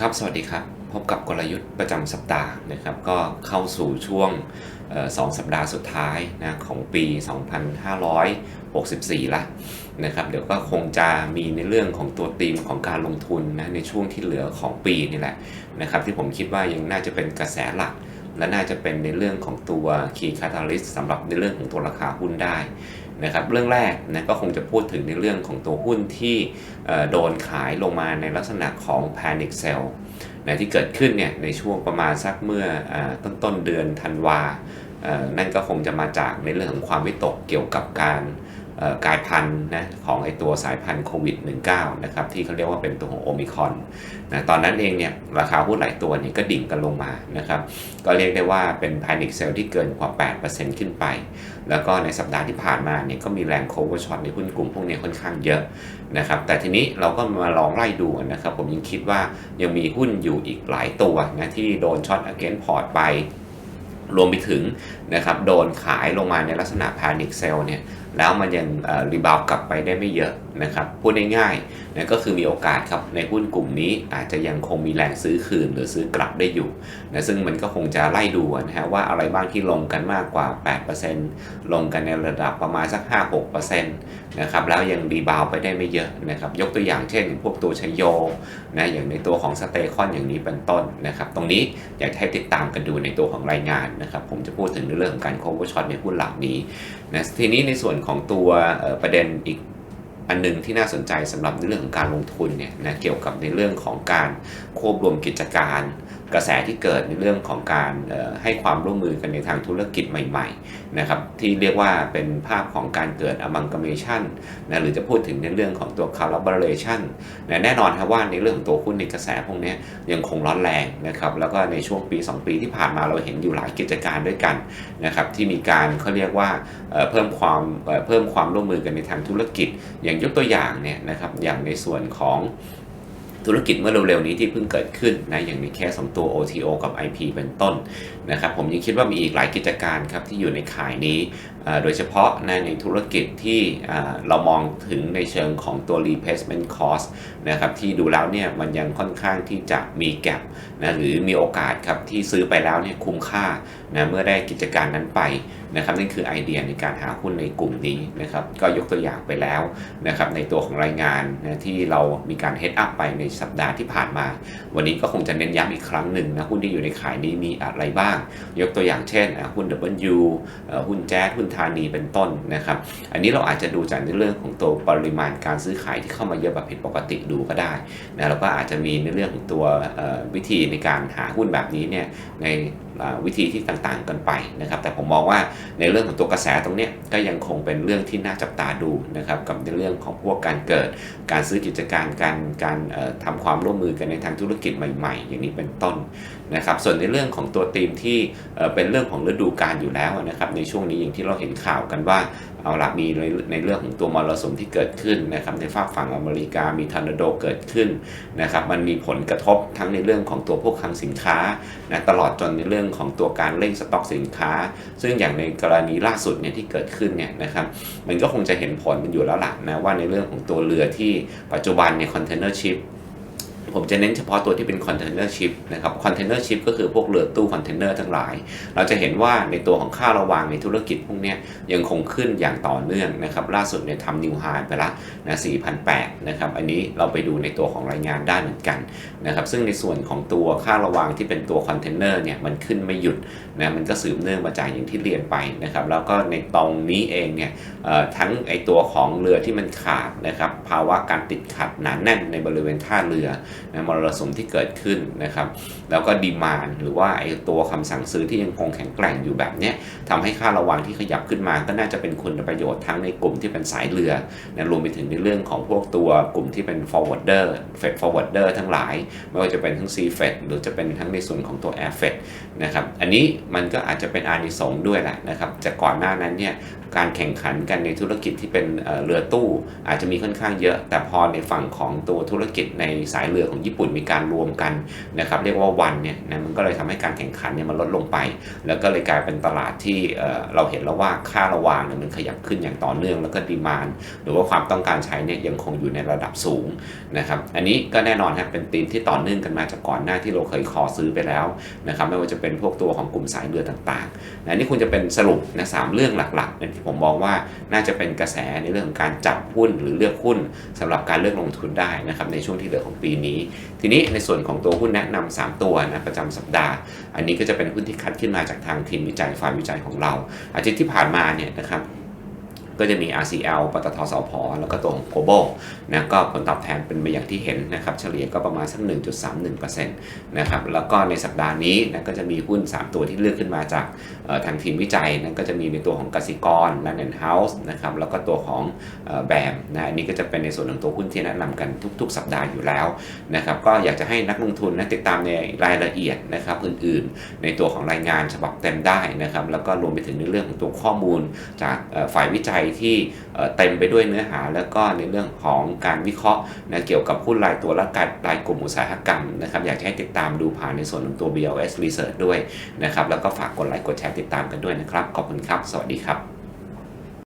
ครับ สวัสดีครับ พบกับกลยุทธ์ประจำสัปดาห์นะครับ ก็เข้าสู่ช่วงสองสัปดาห์สุดท้ายนะของปี 2564 ละนะครับ เดี๋ยวก็คงจะมีในเรื่องของตัวธีมของการลงทุนนะในช่วงที่เหลือของปีนี่แหละนะครับ ที่ผมคิดว่ายังน่าจะเป็นกระแสหลัก และน่าจะเป็นในเรื่องของตัว Key Catalyst สำหรับในเรื่องของตัวราคาหุ้นได้ นะครับเรื่องแรกนะก็คงจะพูดถึงในเรื่องของตัวหุ้นที่โดนขายลงมาในลักษณะของ Panic Sell นะที่เกิดขึ้นเนี่ยในช่วงประมาณสักเมื่ออต้นต้นเดือนธันวานั่นก็คงจะมาจากในเรื่องของความวิตกเกี่ยวกับการ กลายพันธุ์นะของไอตัวสายพันธุ์โควิด -19 นะครับที่เขาเรียกว่าเป็นตัวของโอมิคอนนะตอนนั้นเองเนี่ยราคาหุ้นหลายตัวเนี่ยก็ดิ่งกันลงมานะครับก็เรียกได้ว่าเป็น Panic Sell ที่เกินกว่า 8%ขึ้นไป แล้วก็ในสัปดาห์ที่ผ่านมาเนี่ยก็มีแรง cover shot ในหุ้นกลุ่มพวกนี้ค่อนข้างเยอะนะครับแต่ทีนี้เราก็มาลองไล่ดูนะครับผมยังคิดว่ายังมีหุ้นอยู่อีกหลายตัวนะที่โดนช็อต against port ไปรวมไปถึงนะครับโดนขายลงมาในลักษณะ panic sell เนี่ย แล้วมันยังรีบาวกลับไปได้ไม่เยอะนะครับพูดง่ายๆนะก็คือมีโอกาสครับในหุ้นกลุ่มนี้อาจจะยังคงมีแรงซื้อคืนหรือซื้อกลับได้อยู่นะซึ่งมันก็คงจะไล่ดูนะฮะว่าอะไรบ้างที่ลงกันมากกว่า 8%ลงกันในระดับประมาณสัก 5-6%นะครับแล้วยังรีบาวไปได้ไม่เยอะนะครับยกตัวอย่างเช่น พวกตัวชโยนะอย่างในตัวของสเตคอนอย่างนี้เป็นต้นนะครับตรงนี้อยากให้ติดตามกันดูในตัวของรายงานนะครับผมจะพูดถึงเรื่องของการ cover shot ในหุ้นเหล่านี้นะทีนี้ในส่วนของตัวประเด็นอีก อันหนึงที่น่าสนใจสำหรับในเรื่องของการลงทุนเนี่ยนะเกี่ยวกับในเรื่องของการควบรวมกิจการ กระแสที่เกิดในเรื่องของการให้ความร่วมมือกันในทางธุรกิจใหม่ๆนะครับที่เรียกว่าเป็นภาพของการเกิด amalgamation นะหรือจะพูดถึงในเรื่องของตัว collaboration นะแน่นอนครับว่าในเรื่องของตัวหุ้นในกระแสพวกนี้ยังคงร้อนแรงนะครับแล้วก็ในช่วงปี 2 ปีที่ผ่านมาเราเห็นอยู่หลายกิจการด้วยกันนะครับที่มีการเขาเรียกว่าเพิ่มความเอ่อเพิ่มความร่วมมือกันในทางธุรกิจอย่างยกตัวอย่างเนี่ยนะครับอย่างในส่วนของธุรกิจเมื่อเร็วๆนี้ที่เพิ่งเกิดขึ้นนะอย่างในแค่สองตัว OTO กับ IP เป็นต้นนะครับผมยังคิดว่ามีอีกหลายกิจการครับที่อยู่ในข่ายนี้ โดยเฉพาะนะในธุรกิจที่เรามองถึงในเชิงของตัว replacement cost นะครับที่ดูแล้วเนี่ยมันยังค่อนข้างที่จะมีแกลบนะหรือมีโอกาสครับที่ซื้อไปแล้วเนี่ยคุ้มค่านะเมื่อได้กิจการนั้นไปนะครับนี่คือไอเดียในการหาหุ้นในกลุ่มนี้นะครับก็ยกตัวอย่างไปแล้วนะครับในตัวของรายงานนะที่เรามีการเฮดอัพไปในสัปดาห์ที่ผ่านมา วันนี้ก็คงจะเน้นย้ำอีกครั้งหนึ่งนะหุ้นที่อยู่ในขายนี้มีอะไรบ้าง ยกตัวอย่างเช่นอะหุ้น W หุ้นแจ๊หุ้นธานีเป็นต้นนะครับ อันนี้เราอาจจะดูจากในเรื่องของตัวปริมาณการซื้อขายที่เข้ามาเยอะแบบผิดปกติดูก็ได้นะแล้วก็อาจจะมีในเรื่องของตัววิธีในการหาหุ้นแบบนี้เนี่ยในวิธีที่ต่างๆกันไปนะครับ แต่ผมมองว่าในเรื่องของตัวกระแสตรงนี้ก็ยังคงเป็นเรื่องที่น่าจับตาดูนะครับกับในเรื่องของพวกการเกิด การซื้อกิจการการการทำความร่วมมือกันในทางธุรกิจใหม่ ๆ อย่างนี้เป็นต้นนะครับส่วนในเรื่องของตัวธีมที่เอ่อเป็นเรื่องของฤดูกาลอยู่แล้วนะครับในช่วงนี้อย่างที่เราเห็นข่าวกันว่าเอาละมีในในเรื่องของตัวมรสุมที่เกิดขึ้นนะครับในฝากฝั่งอเมริกามีทอร์นาโดเกิดขึ้นนะครับมันมีผลกระทบทั้งในเรื่องของตัวพวกคลังสินค้านะตลอดจนในเรื่อง่องของตัวการเร่งสต็อกสินค้า ซึ่งอย่างในกรณีล่าสุดเนี่ยที่เกิดขึ้นเนี่ยนะครับมันก็คงจะเห็นผลมันอยู่แล้วล่ะนะว่าในเรื่องของตัวเรือที่ปัจจุบันเนี่ยคอนเทนเนอร์ชิพ ผมจะเน้นเฉพาะตัวที่เป็นคอนเทนเนอร์ชิพนะครับคอนเทนเนอร์ชิพก็คือพวกเรือตู้คอนเทนเนอร์ทั้งหลาย เราจะเห็นว่าในตัวของค่าระวางในธุรกิจพวกนี้ยังคงขึ้นอย่างต่อเนื่องนะครับล่าสุดเนี่ยทำนิวไฮไปละนะ4,008นะครับอันนี้เราไปดูในตัวของรายงานได้เหมือนกันนะครับซึ่งในส่วนของตัวค่าระวางที่เป็นตัวคอนเทนเนอร์เนี่ยมันขึ้นไม่หยุดนะมันก็สืบเนื่องมาจากอย่างที่เรียนไปนะครับแล้วก็ในตรงนี้เองเนี่ยทั้งไอตัวของเรือที่มันขาดนะครับภาวะการติดขัดหนาแน่นในบริเวณท่าเรือนะมรสุมที่เกิดขึ้นนะครับ แล้วก็ดีมานหรือว่าไอ้ตัวคำสั่งซื้อที่ยังคงแข็งแกร่งอยู่แบบนี้ทำให้ค่าระวางที่ขยับขึ้นมาก็น่าจะเป็นคุณประโยชน์ทั้งในกลุ่มที่เป็นสายเรือนะรวมไปถึงในเรื่องของพวกตัวกลุ่มที่เป็น forwarder fed forwarder ทั้งหลาย ไม่ว่าจะเป็นทั้ง sea fed หรือจะเป็นทั้งในส่วนของตัว air fed นะครับอันนี้มันก็อาจจะเป็นอานิสงส์ด้วยแหละนะครับจากก่อนหน้านั้นเนี่ยการแข่งขันกันในธุรกิจที่เป็นเอ่อเรือตู้ อาจจะมีค่อนข้างเยอะ แต่พอในฝั่งของตัวธุรกิจในสายเรือของของญี่ปุ่นมีการรวมกันนะครับเรียกว่าวันเนี่ยนะมันก็เลยทำให้การแข่งขันเนี่ยมันลดลงไป แล้วก็เลยกลายเป็นตลาดที่เเราเห็นแล้วว่าค่าระวางเนี่ยมันขยับขึ้นอย่างต่อเนื่องแล้วก็ดีมานหรือว่าความต้องการใช้เนี่ยยังคงอยู่ในระดับสูงนะครับอันนี้ก็แน่นอนครับเป็นธีมที่ต่อเนื่องกันมาจากก่อนหน้าที่เราเคยคอซื้อไปแล้วนะครับไม่ว่าจะเป็นพวกตัวของกลุ่มสายเรือต่างๆนะนี่คุณจะเป็นสรุปนะสามเรื่องหลักๆนี่ยที่ผมมองว่าน่าจะเป็นกระแสในเรื่องของการจับหุ้นหรือเลือกหุ้นสำหรับการเลือกลงทุนได้นะครับในช่วงที่เหลือของปีนี้ทีนี้ในส่วนของตัวหุ้นแนะนำ3ตัวนะประจำสัปดาห์ อันนี้ก็จะเป็นหุ้นที่คัดขึ้นมาจากทางทีมวิจัยฝ่ายวิจัยของเรา อาทิตย์ที่ผ่านมาเนี่ยนะครับ ก็จะมี RCL ปตทสพแล้วก็ตัวของ g l o b a l นะก็ผลตอบแทนเป็นไปอย่างที่เห็นนะครับเฉลี่ยก็ประมาณสัก 1.31%นะครับแล้วก็ในสัปดาห์นี้นะก็จะมีหุ้น 3 ตัวที่เลือกขึ้นมาจากทางทีมวิจัยนั่นก็จะมีในตัวของกสิกรและเนนเฮาส์นะครับแล้วก็ตัวของแบมนะอันนี้ก็จะเป็นในส่วนของตัวหุ้นที่แนะนำกันทุก ๆ สัปดาห์อยู่แล้วนะครับก็อยากจะให้นักลงทุนนะติดตามในรายละเอียดนะครับอื่นๆ ในตัวของรายงานฉบับเต็มได้นะครับแล้วก็รวมไปถึงในเรื่องของตัวข้อมูลจากฝ่ายวิจัยที่เต็มไปด้วยเนื้อหา แล้วก็ในเรื่องของการวิเคราะห์นะเกี่ยวกับหุ้นรายตัวและการรายกลุ่มอุตสาหกรรมนะครับอยากให้ติดตามดูผ่านในส่วนของตัว BLS Research ด้วยนะครับแล้วก็ฝากกดไลค์กดแชร์ติดตามกันด้วยนะครับ ขอบคุณครับ สวัสดีครับ